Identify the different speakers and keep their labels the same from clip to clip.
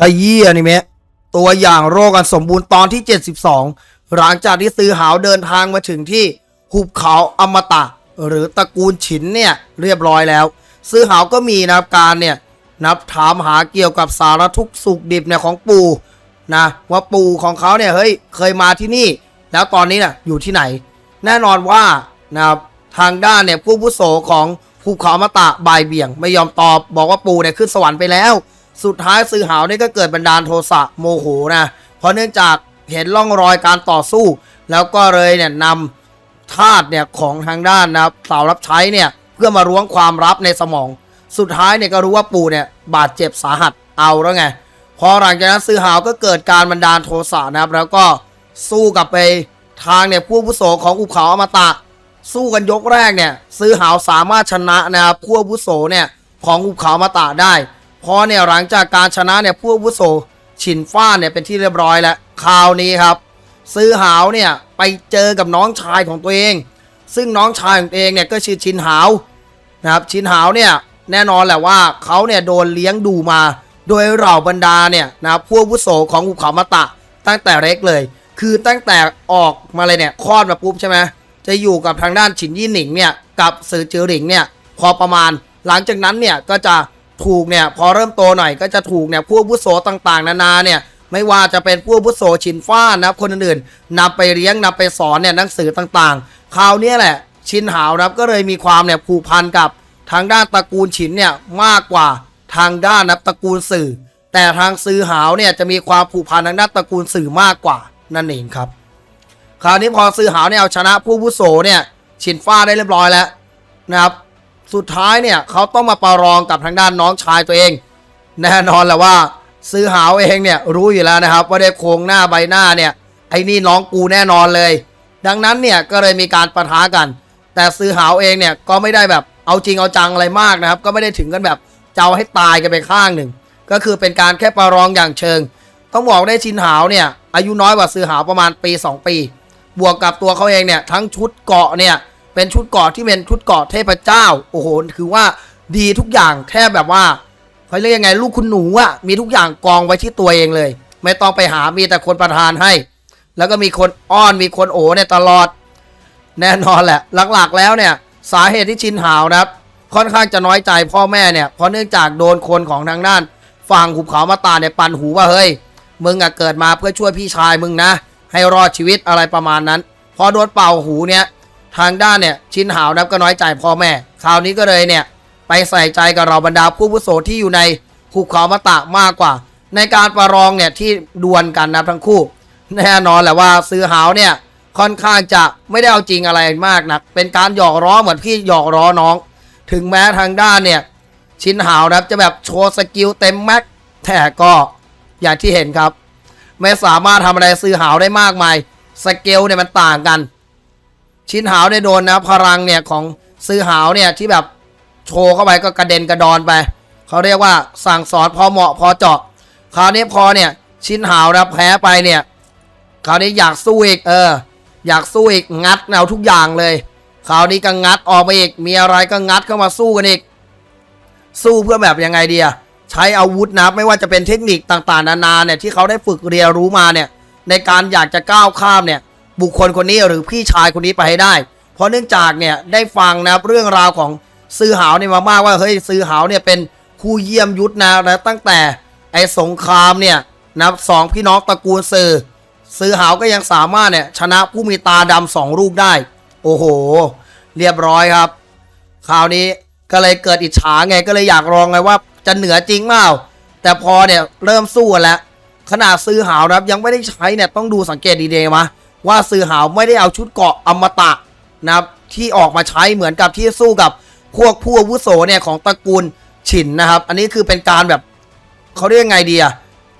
Speaker 1: ขยี้อนิเมะตัวอย่างโรคกันสมบูรณ์ตอนที่ 72 หลังจากที่ซื้อหาวเดินทางมาถึงที่หุบเขาอมตะ หรือตระกูลฉินเนี่ยเรียบร้อยแล้ว ซื้อหาวก็มีนะครับการเนี่ยนับถามหาเกี่ยวกับสารทุกสุขดิบเนี่ยของปู่นะว่าปู่ของเขาเนี่ยเฮ้ยเคยมาที่นี่ แล้วตอนนี้น่ะอยู่ที่ไหน แน่นอนว่านะครับทางด้านเนี่ยผู้ผู้โสของภูเขาอมตะบายเบี่ยง ไม่ยอมตอบบอกว่าปู่เนี่ยขึ้นสวรรค์ไปแล้ว สุดท้ายซื้อหาวนี่ก็เกิดบันดาลโทสะโมโหนะ เพราะเนื่องจากเห็นร่องรอยการต่อสู้ แล้วก็เลยเนี่ยนำทาสเนี่ยของทางด้านนะครับสาวรับใช้เนี่ยเพื่อมาล้วงความลับในสมอง สุดท้ายเนี่ยก็รู้ว่าปู่เนี่ยบาดเจ็บสาหัสเอาแล้วไงพอหลังจากนั้นซื้อหาวก็เกิดการบันดาลโทสะนะครับ แล้วก็สู้กับไปทางเนี่ยผู้ผู้โสของอุเขาอมตะ สู้กันยกแรกเนี่ยซื้อหาวสามารถชนะนะครับผู้อาวุโสเนี่ยของอุเขาอมตะได้ พอเนี่ยหลังจากการชนะเนี่ยผู้อาวุโสฉินฟ้านเนี่ยเป็นที่เรียบร้อยแล้วคราวนี้ครับ ซื้อหาวเนี่ยไปเจอกับน้องชายของตัวเอง ซึ่งน้องชายของตัวเองเนี่ยก็ชื่อชินหาวนะครับชินหาวเนี่ยแน่นอนแหละว่าเขาเนี่ยโดนเลี้ยงดูมา โดยเหล่าบรรดาเนี่ยนะครับผู้อาวุโสของอุเขาอมตะ ตั้งแต่เล็กเลย คือตั้งแต่ออกมาเลยเนี่ยคลอดมาปุ๊บใช่ไหมจะอยู่กับทางด้านฉินยี่หนิงเนี่ยกับสือจือหลิงเนี่ยพอประมาณ หลังจากนั้นเนี่ยก็จะ ถูกเนี่ยพอเริ่มโตหน่อยก็จะถูกเนี่ยผู้อาวุโสต่างๆ นานาเนี่ยไม่ว่าจะเป็นผู้อาวุโสฉินฟ้านนะครับคนอื่นๆนำไปเลี้ยงนำไปสอนเนี่ยหนังสือต่างๆคราวนี้แหละชินหาวนะครับก็เลยมีความเนี่ยผูกพันกับทางด้านตระกูลฉินเนี่ยมากกว่าทางด้านนะตระกูลสื่อ แต่ทางซื้อหาวเนี่ยจะมีความผูกพันทางด้านตระกูลสื่อมากกว่านั่นเองครับ คราวนี้พอซื้อหาวเนี่ยเอาชนะผู้วุโสเนี่ยชินฟ้าได้เรียบร้อยแล้วนะครับ สุดท้ายเนี่ยเขาต้องมาประลองกับทางด้านน้องชายตัวเอง แน่นอนแหละว่าซื้อหาวเองเนี่ยรู้อยู่แล้วนะครับ ว่าได้โครงหน้าใบหน้าเนี่ยไอ้นี่น้องกูแน่นอนเลย ดังนั้นเนี่ยก็เลยมีการประทะกัน แต่ซื้อหาวเองเนี่ยก็ไม่ได้แบบเอาจริงเอาจังอะไรมากนะครับ ก็ไม่ได้ถึงกันแบบจะเอาให้ตายกันไปข้างหนึ่ง ก็คือเป็นการแค่ประลองอย่างเชิง ต้องบอกได้ชินหาวเนี่ยอายุน้อยกว่าซื้อหาวประมาณปี 2 ปี บวกกับตัวเขาเองเนี่ยทั้งชุดเกาะเนี่ย เป็นชุดเกราะที่เป็นชุดเกราะเทพเจ้า โอ้โห คือว่าดีทุกอย่างแค่แบบว่าเขาเรียกยังไงลูกคุณหนูอะมีทุกอย่างกองไว้ที่ตัวเองเลย ไม่ต้องไปหามีแต่คนประทานให้ แล้วก็มีคนอ้อนมีคนโอเนี่ยตลอด แน่นอนแหละ หลักๆ แล้วเนี่ย สาเหตุที่ชินหาวนะครับ ค่อนข้างจะน้อยใจพ่อแม่เนี่ยเพราะเนื่องจากโดนคนของทางด้านฝั่งหุบเขามาตาเนี่ยปันหูว่าเฮ้ยมึงอะเกิดมาเพื่อช่วยพี่ชายมึงนะ ให้รอดชีวิตอะไรประมาณนั้น พอโดนเป่าหูเนี่ย ทางด้านเนี่ยชินหาวนับก็น้อยใจพ่อแม่ คราวนี้ก็เลยเนี่ยไปใส่ใจกับเราบรรดาผู้ผู้โสที่อยู่ในหุบเขามาตะมากกว่า ในการประลองเนี่ยที่ดวลกันนะทั้งคู่ แน่นอนแหละว่าซื้อหาวเนี่ยค่อนข้างจะไม่ได้เอาจริงอะไรมากนักเป็นการหยอกล้อเหมือนพี่หยอกล้อน้อง ถึงแม้ทางด้านเนี่ยชินหาวนับจะแบบโชว์สกิลเต็มแม็กแต่ก็อย่างที่เห็นครับ ไม่สามารถทำอะไรซื้อหาวได้มากมาย สเกลเนี่ยมันต่างกัน ชิ้นหาวเนี่ยโดนนะพลังเนี่ยของซื้อหาวเนี่ยที่แบบโชว์เข้าไปก็กระเด็นกระดอนไป เขาเรียกว่าสั่งสอนพอเหมาะพอเจาะคราวนี้พอเนี่ยชิ้นหาวนะแพ้ไปเนี่ยคราวนี้อยากสู้อีกเออ อยากสู้อีกงัดเอาทุกอย่างเลยคราวนี้ก็งัดออกมาอีกมีอะไรก็งัดเข้ามาสู้กันอีก สู้เพื่อแบบยังไงเดีอะใช้อาวุธนะไม่ว่าจะเป็นเทคนิคต่างๆ นานาเนี่ยที่เขาได้ฝึกเรียนรู้มาเนี่ยในการอยากจะก้าวข้ามเนี่ย บุคคลคนนี้หรือพี่ชายคนนี้ไปให้ได้ เพราะเนื่องจากเนี่ยได้ฟังนะครับเรื่องราวของซื้อหาวเนี่ยมามากว่าเฮ้ยซื้อหาวเนี่ยเป็นคู่เยี่ยมยุทธนะนะตั้งแต่ไอ้สงครามเนี่ยนะสองพี่น้องตระกูลซื้อซื้อหาวก็ยังสามารถเนี่ยชนะผู้มีตาดำสองลูกได้ โอ้โห เรียบร้อยครับ คราวนี้ก็เลยเกิดอิจฉาไงก็เลยอยากลองไงว่าจะเหนือจริงเปล่าแต่พอเนี่ยเริ่มสู้แล้วขนาดซื้อหาวนะครับยังไม่ได้ใช้เนี่ยต้องดูสังเกตดีๆมา ว่าซื้อหาวไม่ได้เอาชุดเกราะอมตะนะครับที่ออกมาใช้เหมือนกับที่สู้กับพวกผู้อาวุโสเนี่ยของตระกูลฉินนะครับ อันนี้คือเป็นการแบบเขาเรียกไงดีอะ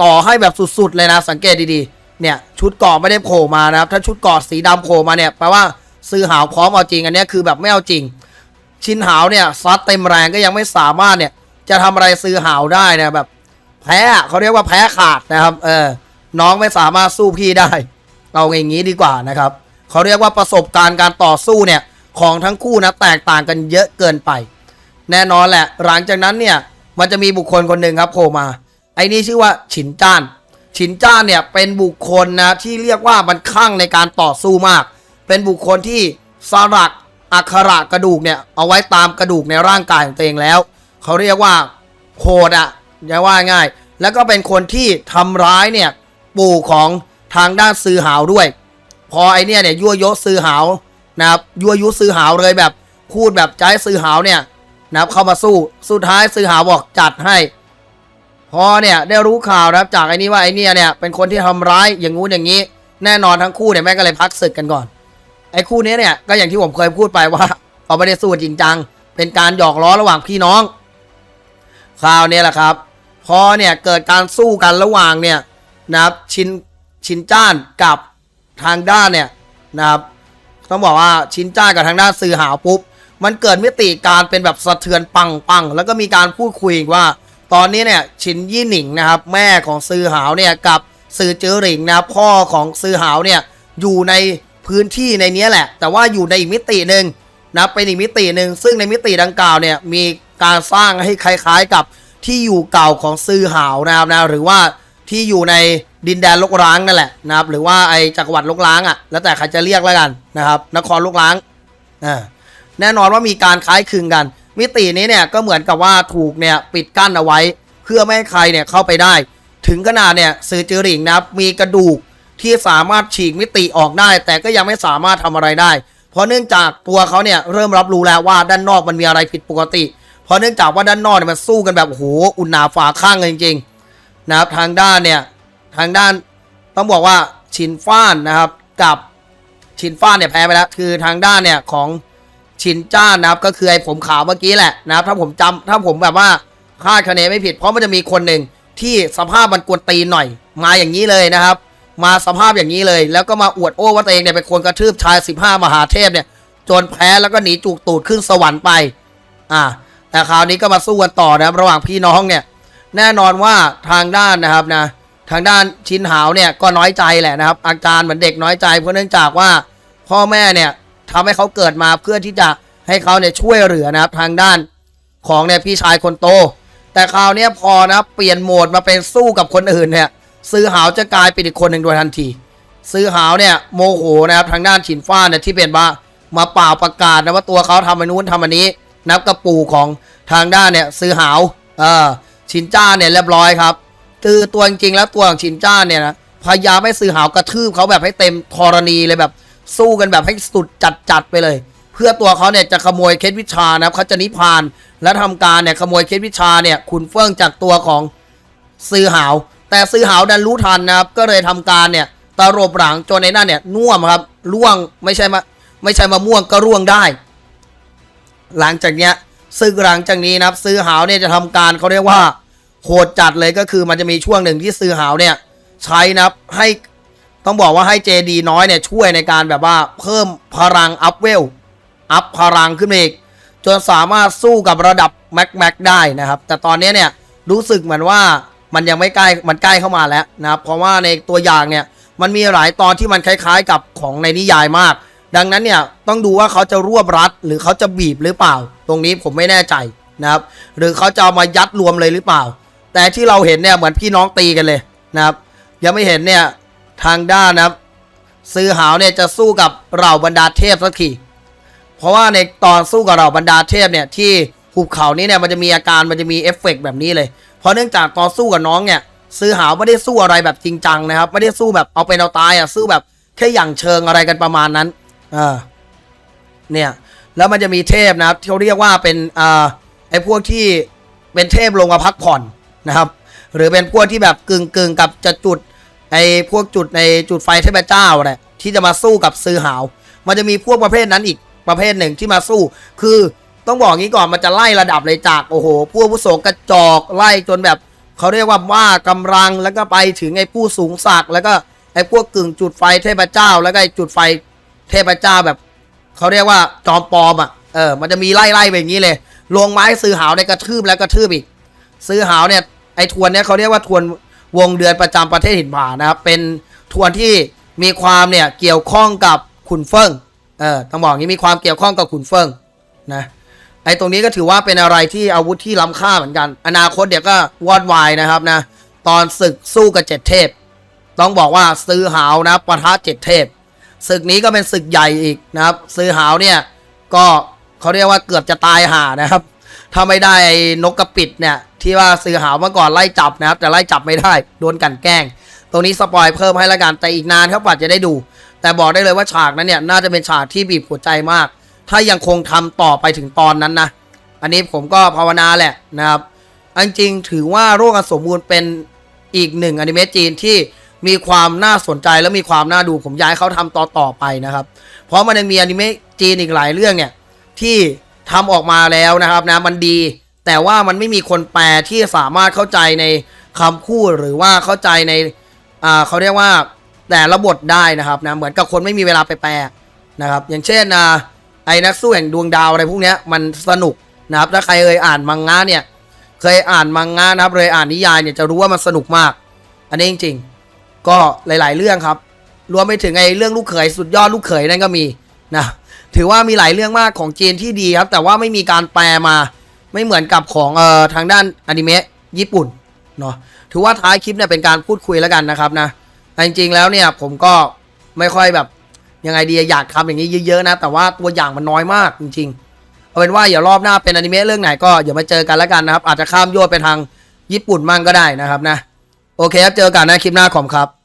Speaker 1: ต่อให้แบบสุดๆเลยนะสังเกตดีๆ เนี่ยชุดเกราะไม่ได้โผล่มานะครับ ถ้าชุดเกราะสีดำโผล่มาเนี่ยแปลว่าซื้อหาวพร้อมเอาจริง อันนี้คือแบบไม่เอาจริง ชินหาวเนี่ยซัดเต็มแรงก็ยังไม่สามารถเนี่ยจะทำอะไรซื้อหาวได้นะแบบ แพ้เขาเรียกว่าแพ้ขาดนะครับ เออ น้องไม่สามารถสู้พี่ได้ เอาอย่างนี้ดีกว่านะครับเขาเรียกว่าประสบการณ์การต่อสู้เนี่ยของทั้งคู่นะแตกต่างกันเยอะเกินไป แน่นอนแหละ หลังจากนั้นเนี่ยมันจะมีบุคคลคนหนึ่งครับโผล่มา ไอ้นี่ชื่อว่าฉินจ้าน ฉินจ้านเนี่ยเป็นบุคคลนะที่เรียกว่ามันคลั่งในการต่อสู้มาก เป็นบุคคลที่สลักอักขระกระดูกเนี่ยเอาไว้ตามกระดูกในร่างกายของตัวเองแล้ว เขาเรียกว่าโคดอะจะว่าง่าย แล้วก็เป็นคนที่ทำร้ายเนี่ยปู่ของ ทางด้านซือหาวด้วย พอไอเนี่ยเนี่ยยั่วยุซือหาวนะครับยั่วยุซือหาวเลยแบบพูดแบบใจะให้ซือหาวเนี่ยนะครับเข้ามาสู้สุดท้ายซือหาวบอกจัดให้ พอเนี่ยได้รู้ข่าวนะครับจากไอ้นี้ว่าไอ้เนี่ยเนี่ยเป็นคนที่ทำร้ายอย่างงู้นอย่างนี้ แน่นอนทั้งคู่เนี่ยแม่ก็เลยพักศึกกันก่อน ไอ้คู่นี้เนี่ยก็อย่างที่ผมเคยพูดไปว่าเขาไม่ได้สู้จริงจังเป็นการหยอกล้อระหว่างพี่น้องคราวนี้แหละครับ พอเนี่ยเกิดการสู้กันระหว่างเนี่ยนะครับชิน ชินจ้านกับทางด้านเนี่ยนะครับต้องบอกว่าชินจ้านกับทางด้านซือหาวปุ๊บ มันเกิดมิติการเป็นแบบสะเทือนปังปังแล้วก็มีการพูดคุยอีกว่า ตอนนี้เนี่ยชินยี่หนิงนะครับ แม่ของซือหาวเนี่ยกับซือเจือหลิงนะพ่อของซือหาวเนี่ยอยู่ในพื้นที่ในเนี้ยแหละ แต่ว่าอยู่ในอีกมิติหนึ่งนะเป็นอีกมิติหนึ่งซึ่งในมิติดังกล่าวเนี่ยมีการสร้างให้คล้ายๆกับที่อยู่เก่าของซือหาวนะครับนะหรือว่าที่อยู่ใน ดินแดนลกร้างนั่นแหละนะครับหรือว่าไอจักรวรรดิลกร้างอะ่ะแล้วแต่ใครจะเรียกแล้วกันนะครับ นครลกร้างอ่าแน่นอนว่ามีการคล้ายคลึงกัน มิตินี้เนี่ยก็เหมือนกับว่าถูกเนี่ยปิดกั้นเอาไว้ เพื่อไม่ให้ใครเนี่ยเข้าไปได้ ถึงขนาดเนี่ยซือจือหลิงนะครับมีกระดูกที่สามารถฉีกมิติออกได้ แต่ก็ยังไม่สามารถทำอะไรได้ เพราะเนื่องจากตัวเขาเนี่ยเริ่มรับรู้แล้วว่าด้านนอกมันมีอะไรผิดปกติ เพราะเนื่องจากว่าด้านนอกเนี่ยมันสู้กันแบบโหอุ่นหนาฝาข้างเลยจริงๆนะครับทางด้านเนี่ย ทางด้านต้องบอกว่าชินฟ้านนะครับกับชินฟ้านเนี่ยแพ้ไปแล้วคือทางด้านเนี่ยของชินจ้านนะครับก็คือไอ้ผมขาวเมื่อกี้แหละนะครับถ้าผมจำถ้าผมแบบว่าคาดคะเนไม่ผิด เพราะมันจะมีคนหนึ่งที่สภาพมันกวนตีนหน่อย มาอย่างนี้เลยนะครับ มาสภาพอย่างนี้เลย แล้วก็มาอวดโอ้ว่าตัวเองเนี่ยเป็นคนกระทืบชาย 15 มหาเทพเนี่ย จนแพ้แล้วก็หนีจูกตูดขึ้นสวรรค์ไป อ่า แต่คราวนี้ก็มาสู้กันต่อนะครับระหว่างพี่น้องเนี่ย แน่นอนว่าทางด้านนะครับนะ ทางด้านชินหาวเนี่ยก็น้อยใจแหละนะครับ อาการเหมือนเด็กน้อยใจ เพราะเนื่องจากว่าพ่อแม่เนี่ยทำให้เขาเกิดมาเพื่อที่จะให้เขาเนี่ยช่วยเหลือนะครับ ทางด้านของเนี่ยพี่ชายคนโต แต่คราวนี้พอนะเปลี่ยนโหมดมาเป็นสู้กับคนอื่นเนี่ยซื้อหาวจะกลายเป็นอีกคนหนึ่งโดยทันที ซื้อหาวเนี่ยโมโหนะครับทางด้านฉินฟ้าเนี่ยที่เป็นว่ามาเป่าประกาศนะว่าตัวเขาทำอันนู้นทำอันนี้ นับกระปูของทางด้านเนี่ยซื้อหาวเออชินจ้าเนี่ยเรียบร้อยครับ คือตัวจริงๆแล้วตัวของชินจ้าเนี่ยนะพยายามให้ซื้อหาวกระทืบเขาแบบให้เต็มธรณีเลยแบบสู้กันแบบให้สุดจัดๆไปเลย เพื่อตัวเขาเนี่ยจะขโมยเคล็ดวิชานะครับเขาจะนิพานและทำการเนี่ยขโมยเคล็ดวิชาเนี่ยขุนเฟื่องจากตัวของซื้อหาว แต่ซื้อหาวดันรู้ทันนะครับ ก็เลยทำการเนี่ยตรบหลังจนในนั่นเนี่ยน่วมครับร่วงไม่ใช่มาไม่ใช่มะม่วงก็ร่วงได้ หลังจากเนี้ยซึ่งหลังจากนี้นะครับ ซื้อหาวเนี่ยจะทำการเขาเรียกว่า โหดจัดเลยก็คือมันจะมีช่วงหนึ่งที่ซื้อหาวเนี่ยใช้นะครับให้ต้องบอกว่าให้เจดีน้อยเนี่ยช่วยในการแบบว่าเพิ่มพลังอัพเวลอัพพลังขึ้นอีก จนสามารถสู้กับระดับแม็กแม็กได้นะครับ แต่ตอนนี้เนี่ยรู้สึกเหมือนว่ามันยังไม่ใกล้มันใกล้เข้ามาแล้วนะครับ เพราะว่าในตัวอย่างเนี่ยมันมีหลายตอนที่มันคล้าย ๆ กับของในนิยายมาก ดังนั้นเนี่ยต้องดูว่าเขาจะรวบรัดหรือเขาจะบีบหรือเปล่า ตรงนี้ผมไม่แน่ใจนะครับ หรือเขาจะเอามายัดรวมเลยหรือเปล่า แต่ที่เราเห็นเนี่ยเหมือนพี่น้องตีกันเลยนะครับยังไม่เห็นเนี่ยทางด้านนะครับซื้อหาวเนี่ยจะสู้กับเหล่าบรรดาเทพสักทีเพราะว่าในตอนสู้กับเหล่าบรรดาเทพเนี่ยที่หุบเขานี้เนี่ยมันจะมีอาการมันจะมีเอฟเฟกต์แบบนี้เลย เพราะเนื่องจากตอนสู้กับน้องเนี่ยซื้อหาวไม่ได้สู้อะไรแบบจริงจังนะครับ ไม่ได้สู้แบบเอาเป็นเอาตายอะสู้แบบแค่อย่างเชิงอะไรกันประมาณนั้นเออเนี่ยแล้วมันจะมีเทพนะครับที่เขาเรียกว่าเป็นอ่าไอ้พวกที่เป็นเทพลงมาพักผ่อน นะครับ หรือเป็นพวกที่แบบกึ่งกึ่งกับจะจุดไอ้พวกจุดในจุดไฟเทพเจ้าเนี่ยที่จะมาสู้กับซื้อหาว มันจะมีพวกประเภทนั้นอีกประเภทหนึ่งที่มาสู้ คือต้องบอกงี้ก่อนมันจะไล่ระดับเลยจากโอ้โหพวกผู้อาวุโสกระจอกไล่จนแบบเขาเรียกว่าว่ากำลังแล้วก็ไปถึงไอ้ผู้สูงศักดิ์แล้วก็ไอ้พวกกึ่งจุดไฟเทพเจ้า แล้วก็ไอ้จุดไฟเทพเจ้าแบบเขาเรียกว่าจอมปลอมอะเออมันจะมีไล่ไล่ๆไปอย่างนี้เลยลงไม้ซื้อหาวในกระทืบแล้วกระทืบอีก ซื้อหาวเนี่ย ไอ้ทวนเนี่ยเขาเรียกว่าทวนวงเดือนประจำประเทศหินผานะครับ เป็นทวนที่มีความเนี่ยเกี่ยวข้องกับขุนเฟิงเออต้องบอกงนี้มีความเกี่ยวข้องกับขุนเฟิงนะไอ้ตรงนี้ก็ถือว่าเป็นอะไรที่อาวุธที่ล้ำค่าเหมือนกัน อนาคตเดี๋ยวก็วอดวายนะครับนะตอนศึกสู้กับเจ็ดเทพ ต้องบอกว่าซื้อหาวนะปะทะเจ็ดเทพศึกนี้ก็เป็นศึกใหญ่อีกนะครับ ซื้อหาวเนี่ยก็เขาเรียกว่าเกือบจะตายห่านะครับ ถ้าไม่ได้นกกระปิดเนี่ยที่ว่าซื้อหาวเมื่อก่อนไล่จับนะครับ แต่ไล่จับไม่ได้โดนกันแกล้ง ตรงนี้สปอยเพิ่มให้ละกันแต่อีกนานครับกว่าจะได้ดู แต่บอกได้เลยว่าฉากนั้นเนี่ยน่าจะเป็นฉากที่บีบหัวใจมาก ถ้ายังคงทำต่อไปถึงตอนนั้นนะอันนี้ผมก็ภาวนาแหละนะครับอันจริงถือว่าโรคอสมบูรณ์เป็นอีกหนึ่งอนิเมะจีนที่มีความน่าสนใจและมีความน่าดูผมอยากให้เขาทำต่อต่อไปนะครับ เพราะมันยังมีอนิเมะจีนอีกหลายเรื่องเนี่ยที่ ทำออกมาแล้วนะครับนะมันดี แต่ว่ามันไม่มีคนแปลที่สามารถเข้าใจในคำพูดหรือว่าเข้าใจในอ่าเขาเรียกว่าแต่ละบทได้นะครับนะเหมือนกับคนไม่มีเวลาไปแปลนะครับ อย่างเช่นอ่าไอ้นักสู้แห่งดวงดาวอะไรพวกนี้มันสนุกนะครับ ถ้าใครเคยอ่านมังงะเนี่ย เคยอ่านมังงะนะครับเลยอ่านนิยายเนี่ยจะรู้ว่ามันสนุกมาก อันนี้จริง ๆ ก็หลาย ๆ เรื่องครับ รวมไปถึงไอ้เรื่องลูกเขยสุดยอดลูกเขยนั่นก็มีนะ ถือว่ามีหลายเรื่องมากของจีนที่ดีครับ แต่ว่าไม่มีการแปลมาไม่เหมือนกับของเอ่อทางด้านอนิเมะญี่ปุ่นเนาะถือว่าท้ายคลิปเนี่ยเป็นการพูดคุยแล้วกันนะครับนะจริงๆแล้วเนี่ยผมก็ไม่ค่อยแบบยังไงดีอยากทำอย่างนี้เยอะๆนะ แต่ว่าตัวอย่างมันน้อยมากจริงๆเอาเป็นว่าอย่ารอบหน้าเป็นอนิเมะเรื่องไหนก็อย่ามาเจอกันแล้วกันนะครับ อาจจะข้ามโยชน์ไปทางญี่ปุ่นมั่งก็ได้นะครับนะโอเคครับเจอกันนะคลิปหน้าขอบครับ